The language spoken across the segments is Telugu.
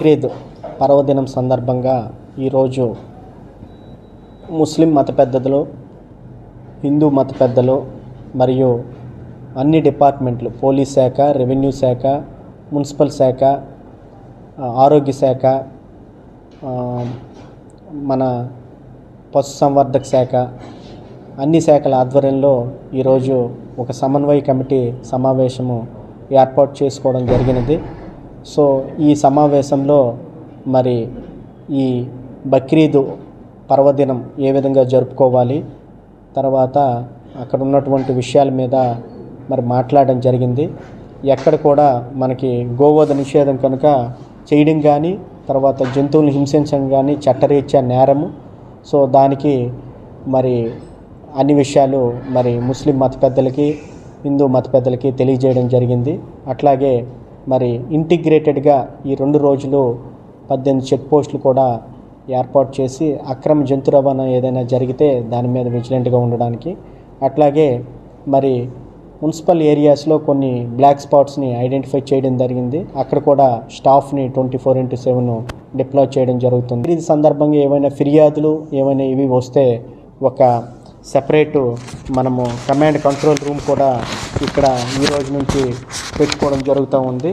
బక్రీద్ పర్వదినం సందర్భంగా ఈరోజు ముస్లిం మత పెద్దలు హిందూ మత పెద్దలు మరియు అన్ని డిపార్ట్మెంట్లు పోలీస్ శాఖ రెవెన్యూ శాఖ మున్సిపల్ శాఖ ఆరోగ్య శాఖ మన పశుసంవర్ధక శాఖ అన్ని శాఖల ఆధ్వర్యంలో ఈరోజు ఒక సమన్వయ కమిటీ సమావేశము ఏర్పాటు చేసుకోవడం జరిగినది. సో ఈ సమావేశంలో మరి ఈ బక్రీదు పర్వదినం ఏ విధంగా జరుపుకోవాలి తర్వాత అక్కడ ఉన్నటువంటి విషయాల మీద మరి మాట్లాడడం జరిగింది. ఎక్కడ కూడా మనకి గోవధ నిషేధం కనుక చేయడం కానీ తర్వాత జంతువులను హింసించడం కానీ చట్టరీత్యా నేరము. సో దానికి మరి అన్ని విషయాలు మరి ముస్లిం మత పెద్దలకి హిందూ మత పెద్దలకి తెలియజేయడం జరిగింది. అట్లాగే మరి ఇంటిగ్రేటెడ్గా ఈ రెండు రోజులు పద్దెనిమిది చెక్ పోస్టులు కూడా ఏర్పాటు చేసి అక్రమ జంతు రవాణా ఏదైనా జరిగితే దాని మీద విజిలెంట్గా ఉండడానికి. అట్లాగే మరి మున్సిపల్ ఏరియాస్లో కొన్ని బ్లాక్ స్పాట్స్ని ఐడెంటిఫై చేయడం జరిగింది. అక్కడ కూడా స్టాఫ్ని twenty four into seven deploy చేయడం జరుగుతుంది. ఈ సందర్భంగా ఏమైనా ఫిర్యాదులు ఏమైనా ఇవి వస్తే ఒక సెపరేటు మనము కమాండ్ కంట్రోల్ రూమ్ కూడా ఇక్కడ ఈ రోజు నుంచి పెట్టుకోవడం జరుగుతూ ఉంది.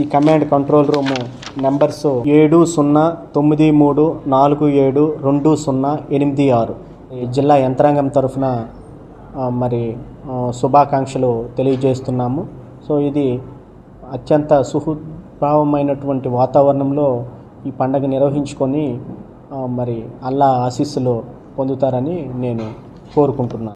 ఈ కమాండ్ కంట్రోల్ రూము నెంబర్స్ ఏడు సున్నా తొమ్మిది మూడు నాలుగు ఏడు రెండు సున్నా ఎనిమిది ఆరు. ఈ జిల్లా యంత్రాంగం తరఫున మరి శుభాకాంక్షలు తెలియజేస్తున్నాము. సో ఇది అత్యంత సుహృద్భావమైనటువంటి వాతావరణంలో ఈ పండగ నిర్వహించుకొని మరి అల్లా ఆశీస్సులు పొందుతారని నేను కోరుకుంటున్నాను.